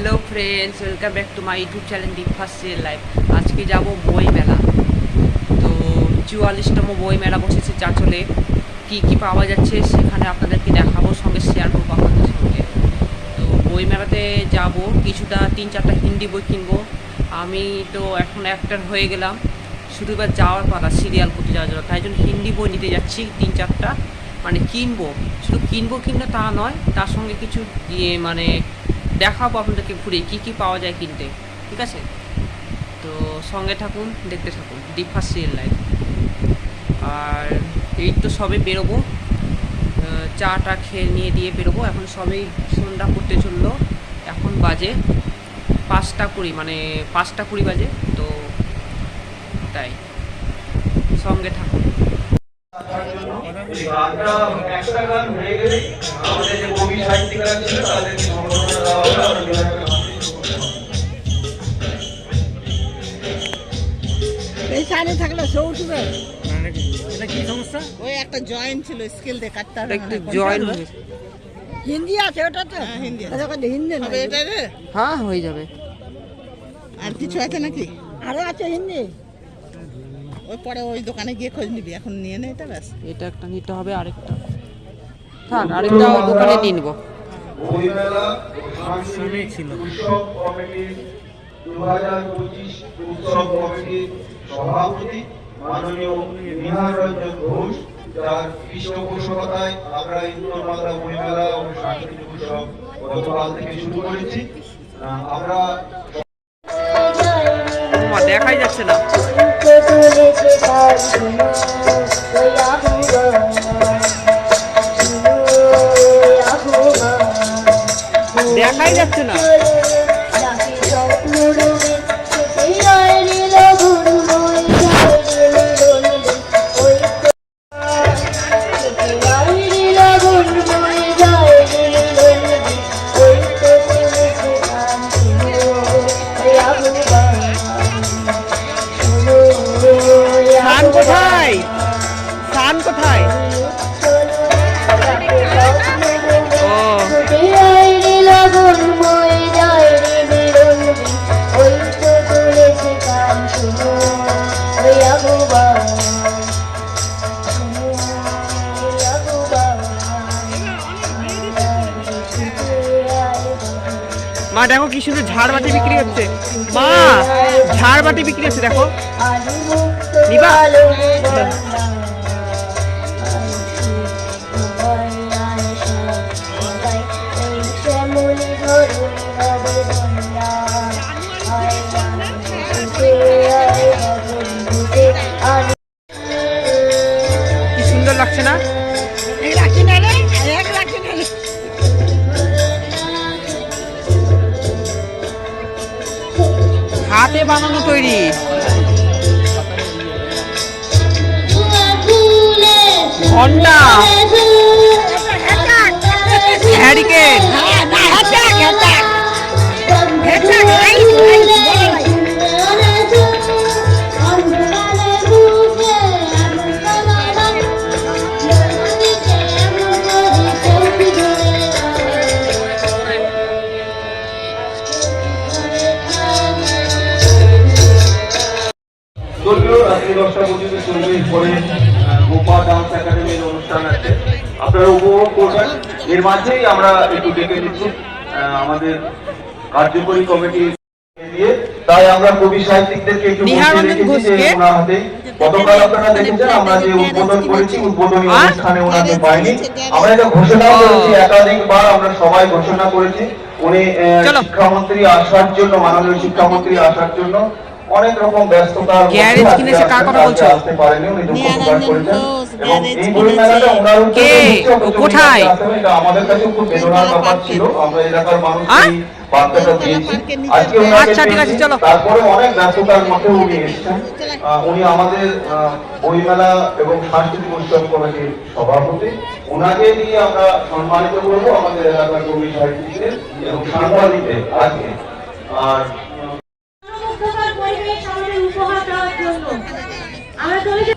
Hello friends welcome back to my YouTube channel deep first life আজকে যাব বই মেলা। তো চুয়াল্লিশতম বই মেলা বসেছে চাঁচলে কী কী পাওয়া যাচ্ছে সেখানে আপনাদেরকে দেখাবো, সঙ্গে শেয়ার করব আপনাদের সঙ্গে। তো বই মেলাতে যাব, কিছুটা তিন চারটা হিন্দি বই কিনবো। আমি তো এখন অ্যাক্টার হয়ে গেলাম। শুধু এবার যাওয়ার পালা সিরিয়াল করতে যাওয়ার জন্য। তাই জন্য হিন্দি বই নিতে যাচ্ছি, তিন চারটা। মানে কিনবো, শুধু কিনবো কিনবো তা নয়, তার সঙ্গে কিছু ইয়ে মানে দেখাবো আপনাদেরকে ঘুরে কী কী পাওয়া যায় কিনতে ঠিক আছে? তো সঙ্গে থাকুন দেখতে থাকুন ডিপ ফার্স্ট সিরিয়াল লাইফ আর এই তো সবে বেরোবো। আহ, চাটা খেয়ে নিয়ে দিয়ে বেরোবো। এখন সবেই সন্ধ্যা করতে চলল। এখন বাজে পাঁচটা কুড়ি মানে পাঁচটা কুড়ি বাজে তো তাই। সঙ্গে থাকুন। হয়ে থাকলে সে উঠবে। এটা কি সমস্যা? ওই একটা জয়েন্ট ছিল স্কেল দিয়ে কাটতে হবে একটু মানে জয়েন হিন্দি আছে ওটা তো হ্যাঁ হিন্দি হিন্দি হবে এটা রে? হ্যাঁ হয়ে যাবে। আর কিছু আছে নাকি? আরও আছে হিন্দি। ওই পরে ওই দোকানে গিয়ে খোঁজ নিবি এখন নিয়ে নে এটা ব্যাস। এটা একটা নিতে হবে আরেকটা। থাক আরেকটা দোকানে নিয়ে নেব। ছিল। উৎসব কমিটির দু হাজার পঁচিশ উৎসব কমিটির সভাপতি মাননীয় নিহার রঞ্জন ঘোষ যার পৃষ্ঠপোষকতায় আমরা ইন্দোর বইমেলা ও সাংস্কৃতিক উৎসব গতকাল থেকে শুরু করেছি। আমরা দেখাই যাচ্ছে না। দেখাই যাচ্ছে না। সুন্দর ঝাড়বাতি বিক্রি হচ্ছে। মা ঝাড়বাতি বিক্রি হচ্ছে দেখো? কি সুন্দর লাগছে না? হাতে বানানো তৈরি ঘণ্টা হ্যারিকেন চলবে এরপরে গোপা ডান্স একাডেমির অনুষ্ঠান আছে। আপনারা উপভোগ করবেন। এর মাঝেই আমরা একটু ডেকে নিচ্ছি আমাদের কার্যকরী কমিটি দিয়ে। তাই আমরা কবি সাহিত্যিকদেরকে একটু যে ওনার হাতে গতকাল আপনারা দেখেছেন আমরা যে উদ্বোধন করেছি উদ্বোধনী অনুষ্ঠানে ওনাকে পাইনি। আমরা এটা ঘোষণা করেছি একাধিকবার আমরা সবাই ঘোষণা করেছি। উনি। শিক্ষামন্ত্রী আসার জন্য মাননীয় শিক্ষামন্ত্রী আসার জন্য অনেক রকম ব্যস্ততার গ্যারেজ কিনেছে, কার কথা বলছো? আসতে পারেনি উনি দুঃখ প্রকাশ করেছেন এবং এই বই মেলাটা ওনার কে? উনি কোথায়? এটা আমাদের কাছে খুব বেদনার ব্যাপার ছিল আমরা এলাকার মানুষ? এই বার্তাটা দিয়েছি আজকে আচ্ছা, ঠিক আছে, চলো। তারপরে অনেক ব্যস্ততার মধ্যে উনি এসেছেন উনি আমাদের বইমেলা এবং সাংস্কৃতিক উৎসব কমিটির সভাপতি ওনাকে দিয়ে আমরা সম্মানিত করব আমাদের এলাকার কবি সাহিত্যিকদের এবং সাংবাদিকদের আজকে আর আমরা চলে যাই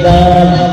Krishna